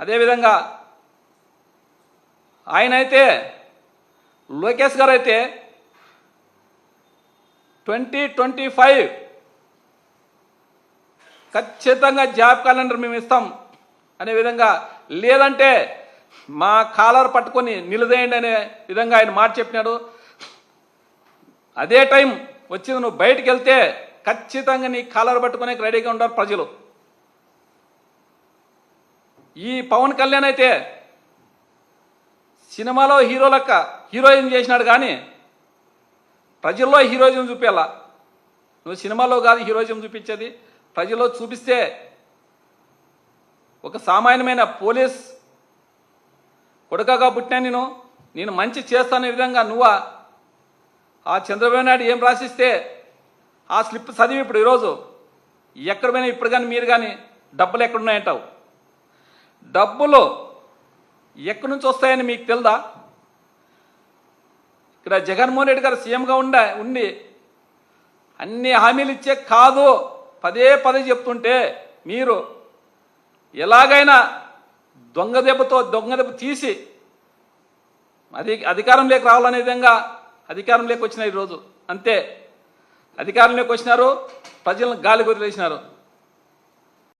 అదేవిధంగా ఆయన అయితే లోకేష్ గారు అయితే ట్వంటీ ట్వంటీ ఫైవ్ ఖచ్చితంగా జాబ్ క్యాలెండర్ మేము ఇస్తాం. అనే విధంగా లేదంటే మా కాలర్ పట్టుకొని నిలదేయండి అనే విధంగా ఆయన మాట చెప్పినాడు. అదే టైం వచ్చింది నువ్వు బయటకు వెళ్తే ఖచ్చితంగా నీ కాలర్ పట్టుకునే రెడీగా ఉంటారు ప్రజలు. ఈ పవన్ కళ్యాణ్ అయితే సినిమాలో హీరో లెక్క హీరోయిన్ చేసినాడు కానీ ప్రజల్లో హీరోయిజం చూపేలా. నువ్వు సినిమాలో కాదు హీరోయిజం చూపించేది. ప్రజల్లో చూపిస్తే ఒక సామాన్యమైన పోలీస్ కొడుకగా పుట్టినా నేను. నేను మంచి చేస్తానే విధంగా నువ్వా? ఆ చంద్రబాబు నాయుడు ఏం రాసిస్తే ఆ స్లిప్ చదివి ఇప్పుడు ఈరోజు. ఎక్కడ పోయినా ఇప్పుడు కానీ మీరు కానీ డబ్బులు ఎక్కడున్నాయంటావు? డబ్బులు ఎక్కడి నుంచి వస్తాయని మీకు తెలుదా? ఇక్కడ జగన్మోహన్ రెడ్డి గారు సీఎంగా ఉండ ఉండి అన్ని హామీలు ఇచ్చే కాదు. పదే పదే చెప్తుంటే మీరు ఎలాగైనా దొంగ దెబ్బతో దొంగ దెబ్బ తీసి అది అధికారంలోకి రావాలనే విధంగా అధికారంలోకి వచ్చినారు ఈరోజు అంతే. అధికారంలోకి వచ్చినారు ప్రజలను గాలి వదిలేసినారు